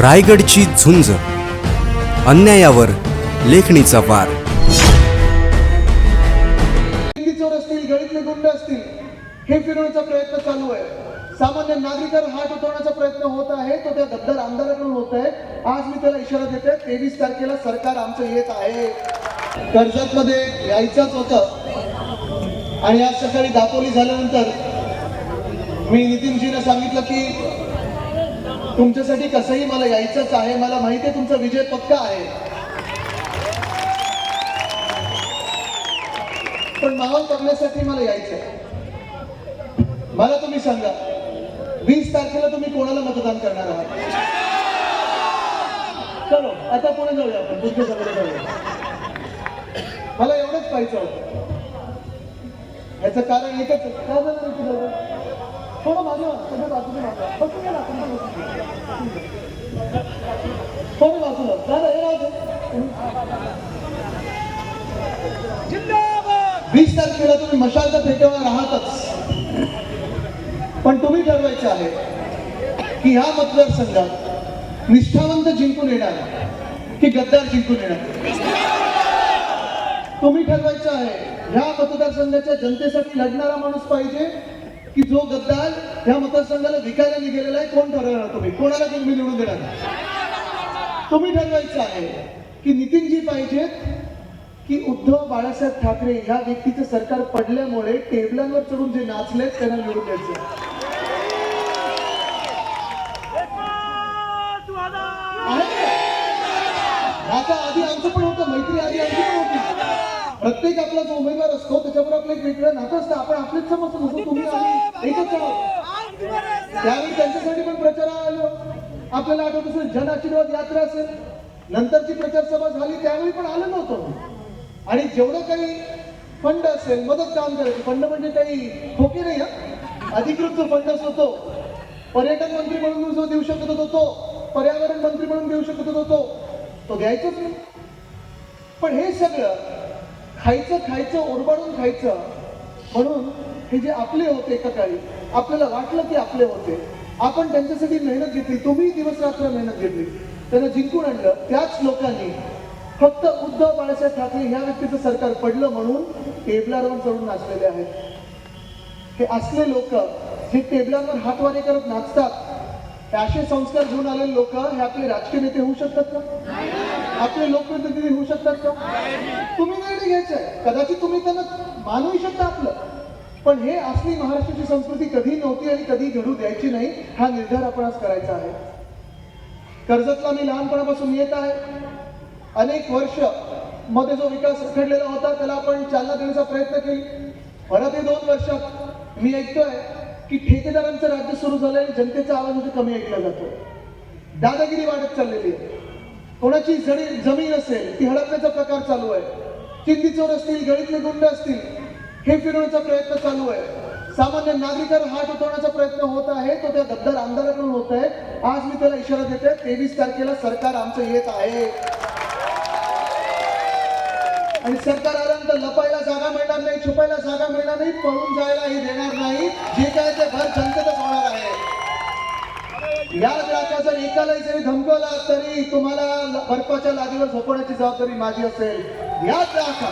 रायगडची झुंज. अन्यायावर लेखणीचा वार. चोर असतील गळीतले गुंड असतील हे फिरवण्याचा प्रयत्न चालू आहे. सामान्य नागरिकांवर हात उतरवण्याचा प्रयत्न होत आहे. तो त्या गद्दार आमदाराकडून होत आहे आज मी त्याला इशारा देते तेवीस तारखेला सरकार आमचं येत आहे. कर्जत मध्ये यायचंच होतं. आणि आज सकाळी दापोली झाल्यानंतर मी नितीनजीने सांगितलं की तुमच्यासाठी कसंही मला यायचंच आहे मला माहिती आहे तुमचा विजय पक्का आहे. पण माहोल बघण्यासाठी मला यायचं आहे. मला तुम्ही सांगा वीस तारखेला तुम्ही कोणाला मतदान करणार आहात? चलो आता पुढे जाऊया आपण बुद्ध सगळे जाऊया. मला एवढंच पाहिजे होतं. याचं कारण एकच काय झालं थोडं माझ्या व्हा, बाजूने मागे. वीस तारखेला तुम्ही मशाल तर राहतच. आहातच पण तुम्ही ठरवायचं आहे की ह्या मतदारसंघात निष्ठावंत जिंकून येणार की गद्दार जिंकून येणार? तुम्ही ठरवायचं आहे ह्या मतदारसंघाच्या जनतेसाठी लढणारा माणूस पाहिजे की जो गद्दार ह्या मतदारसंघाला विकायला निघालेला आहे कोण ठरवणार तुम्ही? कोणाला तुम्ही निवडून देणार? तुम्ही ठरवायचं आहे की नितीनजी पाहिजेत की उद्धव बाळासाहेब ठाकरे ह्या व्यक्तीचं सरकार पडल्यामुळे टेबलांवर चढून जे नाचलेत त्यांना निवडून द्यायचं? ह्याच्या आधी आमचं पण होतं मैत्री आधी आमची पण होती. प्रत्येक आपला जो उमेदवार असतो त्याच्याबरोबर आपलं एक वेगळं नातं असतं. आपण आपलेच समजतो जसं तुम्ही आम्ही एकच आहोत. त्यावेळी त्यांच्यासाठी पण प्रचार आलो. आपल्याला आठवत असेल जन आशीर्वाद यात्रा असेल. नंतरची प्रचार सभा झाली त्यावेळी पण आलो नव्हतो. आणि जेवढं काही फंड असेल मदत काम करेल फंड म्हणजे काही खोके नाही हा? अधिकृत जो फंड असतो तो. पर्यटन मंत्री म्हणून जो देऊ शकत होतो तो पर्यावरण मंत्री म्हणून देऊ शकत होतो तो तो द्यायचोच नाही. पण हे सगळं खायचं खायचं ओरबाडून खायचं म्हणून हे जे आपले होते एका काळी आपल्याला वाटलं की आपले होते. आपण त्यांच्यासाठी मेहनत घेतली तुम्ही दिवस रात्र मेहनत घेतली. त्यांना जिंकून आणलं त्याच लोकांनी फक्त उद्धव बाळासाहेब ठाकरे ह्या व्यक्तीचं सरकार पडलं म्हणून टेबलावर चढून नाचलेले आहेत. हे असले लोक हे टेबलांवर हातवारे करत नाचतात हे असे संस्कार घेऊन आलेले लोक हे आपले राजकीय नेते होऊ शकतात का? आपले लोकप्रतिनिधी होऊ शकतात का? तुम्ही निर्णय घ्यायचा आहे. कदाचित तुम्ही त्यांना मानूही शकता आपलं. पण हे असली महाराष्ट्राची संस्कृती कधी नव्हती आणि कधी घडू द्यायची नाही हा निर्धार आपण आज करायचा आहे. कर्जतला मी लहानपणापासून येत आहे. अनेक वर्षमध्ये जो विकास रखडलेला होता त्याला आपण चालना देण्याचा प्रयत्न केला. परत हे दोन वर्षात मी ऐकतोय की ठेकेदारांचं राज्य सुरू झालंय आणि जनतेचा आवाज म्हणजे कमी ऐकला जातो दादागिरी वाढत चाललेली आहे. कोणाची जडी जमीन असेल ती हडपण्याचा प्रकार चालू आहे. चिंदी चोर असतील गळीतले गुंड असतील हे फिरवण्याचा प्रयत्न चालू आहे. सामान्य नागरिकांवर हात उठवण्याचा प्रयत्न होत आहे तो त्या गद्दार आमदाराकडून होत आहे आज मी त्याला इशारा देते तेवीस तारखेला सरकार आमचं येत आहे. आणि सरकार आल्यानंतर लपायला जागा मिळणार नाही छुपायला जागा मिळणार नाही पळून जायलाही देणार नाही. जे काय ते भर जनतेतच होणार आहे. या ग्राहका जर एकालाही जरी धमकवला तरी तुम्हाला बर्फाच्या लादीवर झोपवण्याची जबाबदारी माझी असेल. या ग्राहका